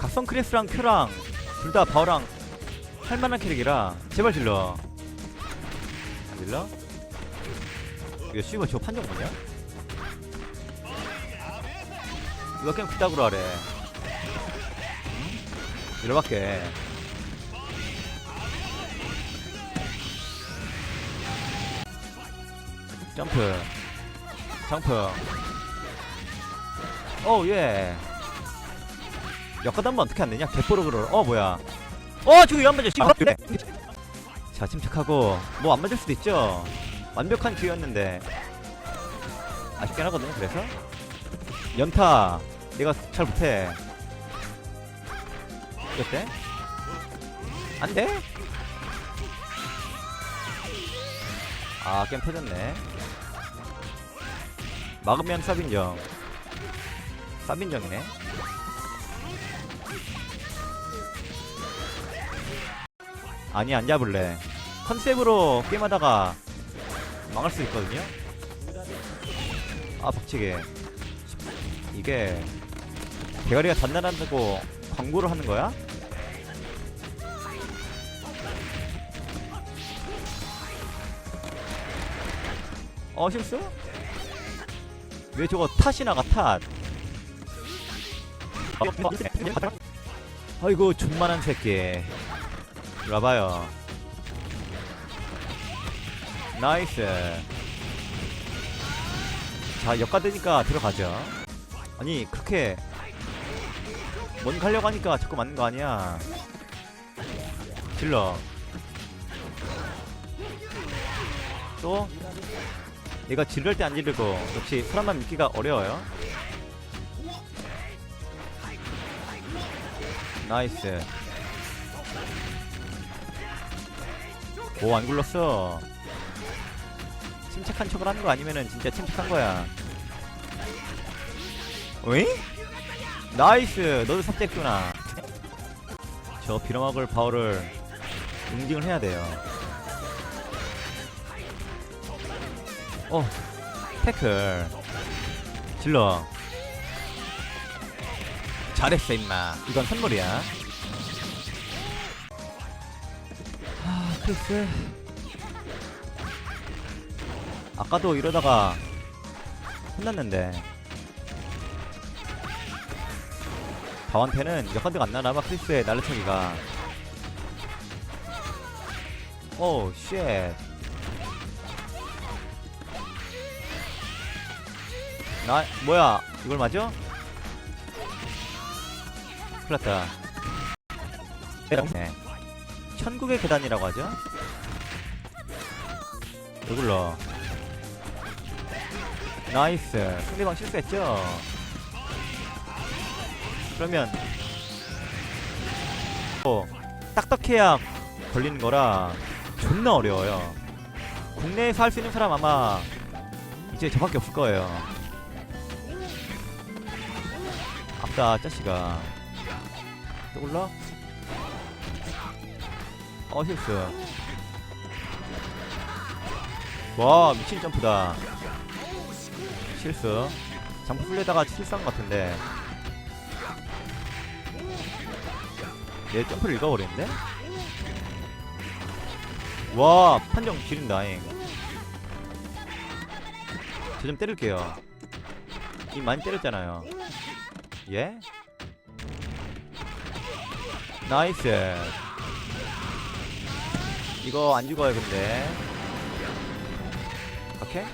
각성 크레스랑 큐랑 둘 다 바오랑 할만한 캐릭이라 제발 질러. 안 질러? 이거 씨발 저 판정 뭐냐? 이거 그냥 그따구로 하래. 이러밖에. 점프. 점프. 오예 역가단만 어떻게 안 되냐? 개뽀로 그러 어 뭐야. 어 저기 안 맞아. 씨발 자 침착하고. 뭐 안 맞을 수도 있죠. 완벽한 기회였는데. 아쉽긴 하거든요 그래서. 연타. 내가 잘 못해. 어때? 안돼? 아 게임 터졌네. 막으면 쌉인정 쌉인정이네 아니 안 잡을래 컨셉으로 게임하다가 망할 수 있거든요 아 박치게 이게 대가리가 단단하다고 광고를 하는 거야? 어 실수? 왜 저거 탓이 나가 탓? 아이고 존만한 새끼 이리 와봐요. 나이스. 자 역가되니까 들어가죠. 아니 그렇게 뭔 가려고 하니까 자꾸 맞는 거 아니야. 질러. 또? 얘가 지를 때안 지르고 역시 사람만 믿기가 어려워요. 나이스 오 안 굴렀어? 침착한 척을 하는 거 아니면은 진짜 침착한 거야. 오잉? 나이스! 너도 삽됐구나. 저 빌어먹을 바울을 응징을 해야 돼요. 어 태클. 질러. 잘했어 임마. 이건 선물이야 아 크리스. 아까도 이러다가 혼났는데. 바한테는 역한대가 안 나나봐 크리스의 날려차기가. 오우 쉣. 나 뭐야? 이걸 맞아? 큰일났다. 네. 천국의 계단이라고 하죠? 이걸로 나이스. 상대방 실수했죠? 그러면 어, 딱딱해야 걸리는 거라 존나 어려워요. 국내에서 할 수 있는 사람 아마 이제 저밖에 없을 거예요. 아까 짜씨가 또 올라? 어 실수 와 미친 점프다. 실수. 장풍 풀려다가 실수한 것 같은데. 얘 점프를 읽어버리는데? 와 판정 지린다잉. 저 좀 때릴게요. 이 많이 때렸잖아요. 예? 나이스 이거 안 죽어요 근데. 오케이.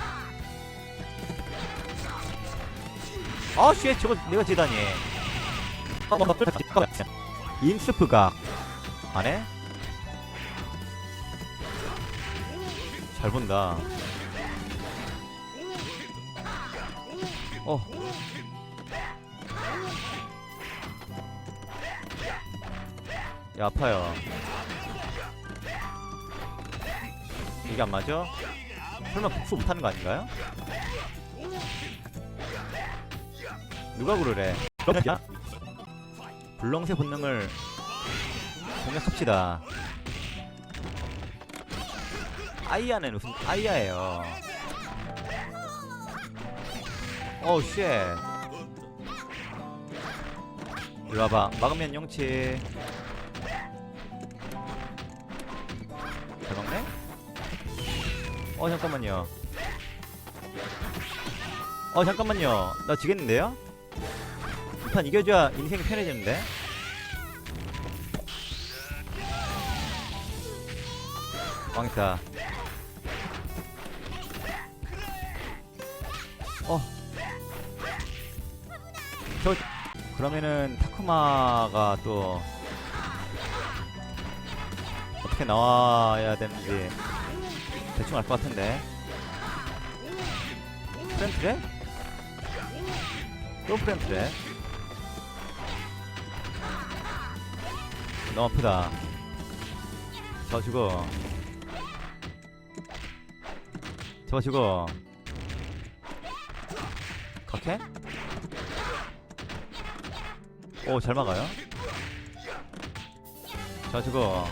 아씨 저거 내가 지다니. 인스프각 안해? 잘 본다. 어. 야, 아파요. 이게 안 맞아? 설마 복수 못하는 거 아닌가요? 누가 그러래? 야 불렁새 본능을 공략합시다. 아이야는 무슨 아이야예요. 어우 쉣. 이리 와봐 막으면 용치 어 잠깐만요. 어 잠깐만요. 나 지겠는데요? 이판 이겨줘야 인생이 편해지는데? 망했다 어. 저 그러면은 타쿠마가 또 어떻게 나와야 되는지 대충 알 것 같은데. 프렌트래? 또 프렌트래? 너무 아프다. 저 죽어. 저거 죽어. 그렇게? 오, 잘 막아요. 저 죽어.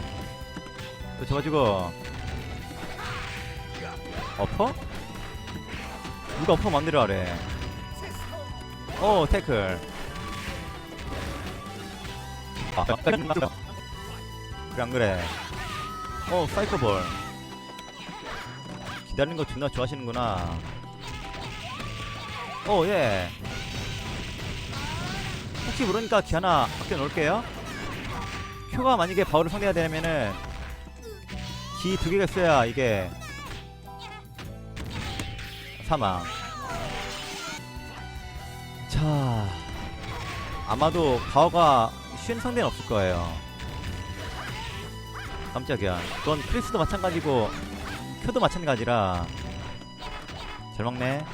또 저거 죽어. 어퍼? 누가 어퍼 만들어 하래. 오, 태클. 아, 그래 안 그래. 오, 사이코볼. 기다리는 거 존나 좋아하시는구나. 오, 예. 혹시 모르니까 기 하나 아껴 놓을게요. 큐가 만약에 바울을 상대해야 되면은 기 두 개가 있어야 이게 사망. 자, 아마도 바오가 쉬운 상대는 없을 거예요. 깜짝이야. 그건 크리스도 마찬가지고 큐도 마찬가지라 잘 먹네.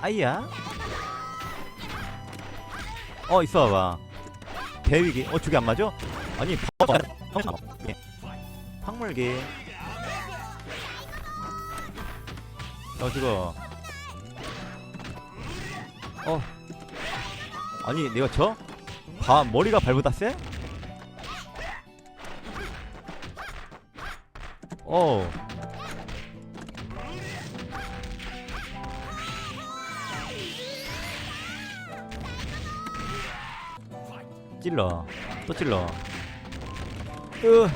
아이야. 어 있어 봐봐. 대위기. 어 저게 안 맞아? 아니. 황물기. 어 저거. 어. 아니 내가 저? 바 머리가 발보다 세? 어. 찔러. 또 찔러. 으.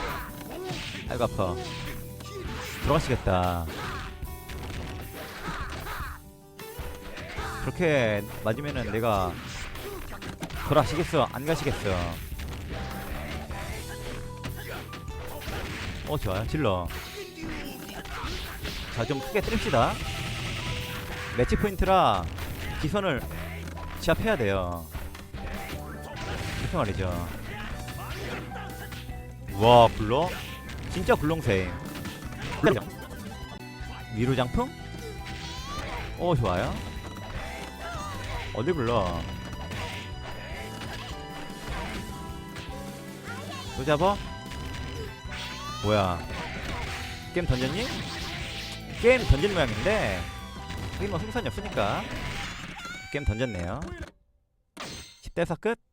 아이고 아파. 들어가시겠다. 그렇게 맞으면은 내가 돌아가시겠어? 안 가시겠어? 어 좋아요 질러 자 좀 크게 때립시다 매치 포인트라 기선을 제압해야 돼요 그렇게 말이죠 와 굴러? 진짜 굴렁쇠 위로 장풍? 오 좋아요 어디 불러 또 잡아? 뭐야 게임 던졌니? 게임 던진 모양인데 뭐 승산이 없으니까 게임 던졌네요 10대 4 끝?